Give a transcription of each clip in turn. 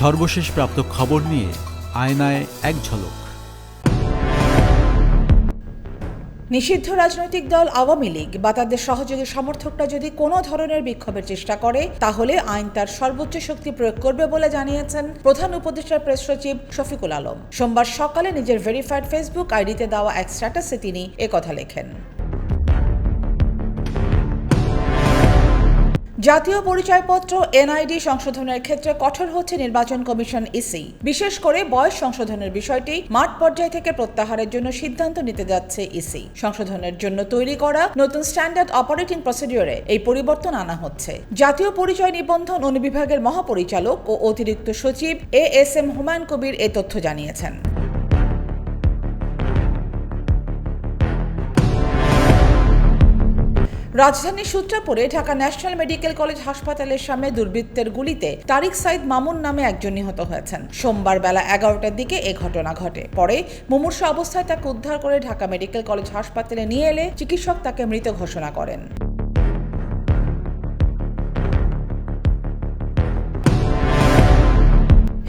সর্বশেষ প্রাপ্ত খবর নিয়ে আয়নায় এক ঝলক। নিষিদ্ধ রাজনৈতিক দল আওয়ামী লীগ বা তাদের সহযোগী সমর্থকরা যদি কোনো ধরনের বিক্ষোভের চেষ্টা করে, তাহলে আইন তার সর্বোচ্চ শক্তি প্রয়োগ করবে বলে জানিয়েছেন প্রধান উপদেষ্টার প্রেস সচিব শফিকুল আলম। সোমবার সকালে নিজের ভেরিফাইড ফেসবুক আইডিতে দেওয়া এক স্ট্যাটাসে তিনি একথা লেখেন। জাতীয় পরিচয়পত্র, এনআইডি সংশোধনের ক্ষেত্রে কঠোর হচ্ছে নির্বাচন কমিশন ইসি। বিশেষ করে বয়স সংশোধনের বিষয়টি মাঠ পর্যায় থেকে প্রত্যাহারের জন্য সিদ্ধান্ত নিতে যাচ্ছে ইসি। সংশোধনের জন্য তৈরি করা নতুন স্ট্যান্ডার্ড অপারেটিং প্রসিডিওরে এই পরিবর্তন আনা হচ্ছে। জাতীয় পরিচয় নিবন্ধন অনুবিভাগের মহাপরিচালক ও অতিরিক্ত সচিব A S M Humayun Kabir এ তথ্য জানিয়েছেন। রাজধানীর সূত্রাপুরে ঢাকা ন্যাশনাল মেডিকেল কলেজ হাসপাতালের সামনে দুর্বৃত্তের গুলিতে তারিক সাইদ মামুন নামে একজন নিহত হয়েছেন। সোমবার বেলা এগারোটার দিকে এ ঘটনা ঘটে। পরে মুমূর্ষ অবস্থায় তাকে উদ্ধার করে ঢাকা মেডিকেল কলেজ হাসপাতালে নিয়ে এলে চিকিৎসক তাকে মৃত ঘোষণা করেন।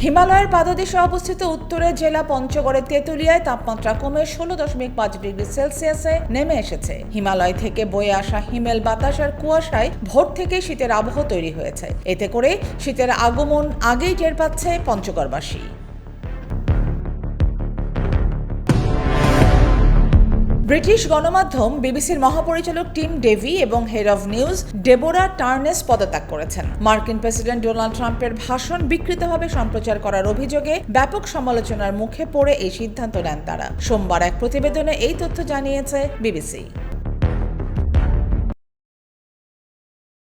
হিমালয়ের পাদদেশে অবস্থিত উত্তরের জেলা পঞ্চগড়ের তেঁতুলিয়ায় তাপমাত্রা কমে ষোলো দশমিক পাঁচ ডিগ্রি সেলসিয়াসে নেমে এসেছে। হিমালয় থেকে বয়ে আসা হিমেল বাতাস আর কুয়াশায় ভোর থেকে শীতের আবহ তৈরি হয়েছে। এতে করে শীতের আগমন আগেই টের পাচ্ছে পঞ্চগড়বাসী। ব্রিটিশ গণমাধ্যম বিবিসির মহাপরিচালক টিম ডেভি এবং head of news Deborah Turness পদত্যাগ করেছেন। মার্কিন প্রেসিডেন্ট ডোনাল্ড ট্রাম্পের ভাষণ বিকৃতভাবে সম্প্রচার করার অভিযোগে ব্যাপক সমালোচনার মুখে পড়ে এই সিদ্ধান্ত নেন তারা। সোমবার এক প্রতিবেদনে এই তথ্য জানিয়েছে বিবিসি।